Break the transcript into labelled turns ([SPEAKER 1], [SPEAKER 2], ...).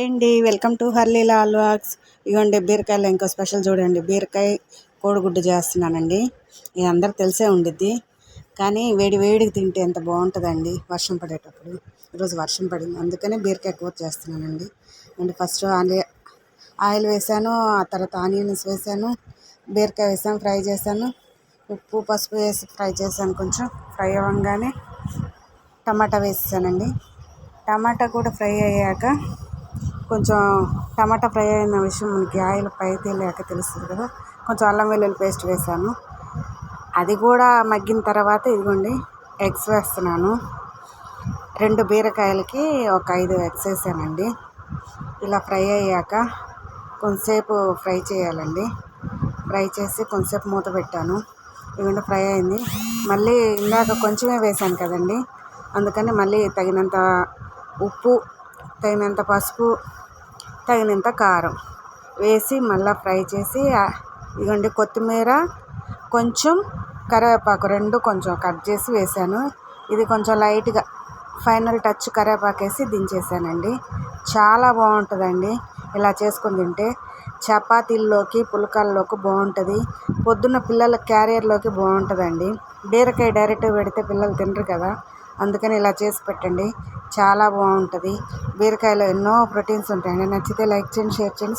[SPEAKER 1] అండి welcome to హర్లీలా అల్వాక్స్ ఇవ్వండి బీరకాయలు ఇంకో స్పెషల్ చూడండి. బీరకాయ కోడిగుడ్డు చేస్తున్నానండి. ఇది అందరికి తెలిసే ఉండిద్ది. కానీ వేడి వేడికి తింటే ఎంత బాగుంటుందండి వర్షం పడేటప్పుడు. ఈరోజు వర్షం పడింది. అందుకనే బీరకాయ కూర చేస్తున్నానండి. అండ్ ఫస్ట్ ఆనియ ఆయిల్ వేసాను ఆ తర్వాత ఆనియన్స్ వేసాను బీరకాయ వేసాను ఫ్రై చేశాను. ఉప్పు పసుపు వేసి ఫ్రై చేశాను కొంచెం. ఫ్రై అవ్వగానే టమాటా వేసేసానండి. టమాటా కూడా ఫ్రై అయ్యాక కొంచెం టమాటా ఫ్రై అయిన విషయం మనకి ఆయిల్ పై తేలాక తెలుస్తుంది కదా. కొంచెం అల్లం వెల్లుల్లి పేస్ట్ వేసాను. అది కూడా మగ్గిన తర్వాత ఇదిగోండి ఎగ్స్ వేస్తున్నాను. రెండు బీరకాయలకి ఒక ఐదు ఎగ్స్ వేసానండి. ఇలా ఫ్రై అయ్యాక కొంతసేపు ఫ్రై చేయాలండి. ఫ్రై చేసి కొంతసేపు మూత పెట్టాను. ఇవన్నీ ఫ్రై అయింది. మళ్ళీ ఇందాక కొంచెమే వేసాను కదండి. అందుకని మళ్ళీ తగినంత ఉప్పు తగినంత పసుపు తగినంత కారం వేసి మళ్ళీ ఫ్రై చేసి ఇదిగోండి కొత్తిమీర కొంచెం కరివేపాకు రెండు కొంచెం కట్ చేసి వేసాను. ఇది కొంచెం లైట్గా ఫైనల్ టచ్ కరివేపాకు వేసి దించేసానండి. చాలా బాగుంటుందండి ఇలా చేసుకొని తింటే. చపాతీల్లోకి పులకాల్లోకి బాగుంటుంది. పొద్దున్న పిల్లల క్యారియర్లోకి బాగుంటుందండి. బీరకాయ డైరెక్ట్గా పెడితే పిల్లలు తినరు కదా. అందుకని ఇలా చేసి పెట్టండి. చాలా బాగుంటుంది. బీరకాయలో ఎన్నో ప్రోటీన్స్ ఉంటాయండి. నచ్చితే లైక్ చేయండి షేర్ చేయండి.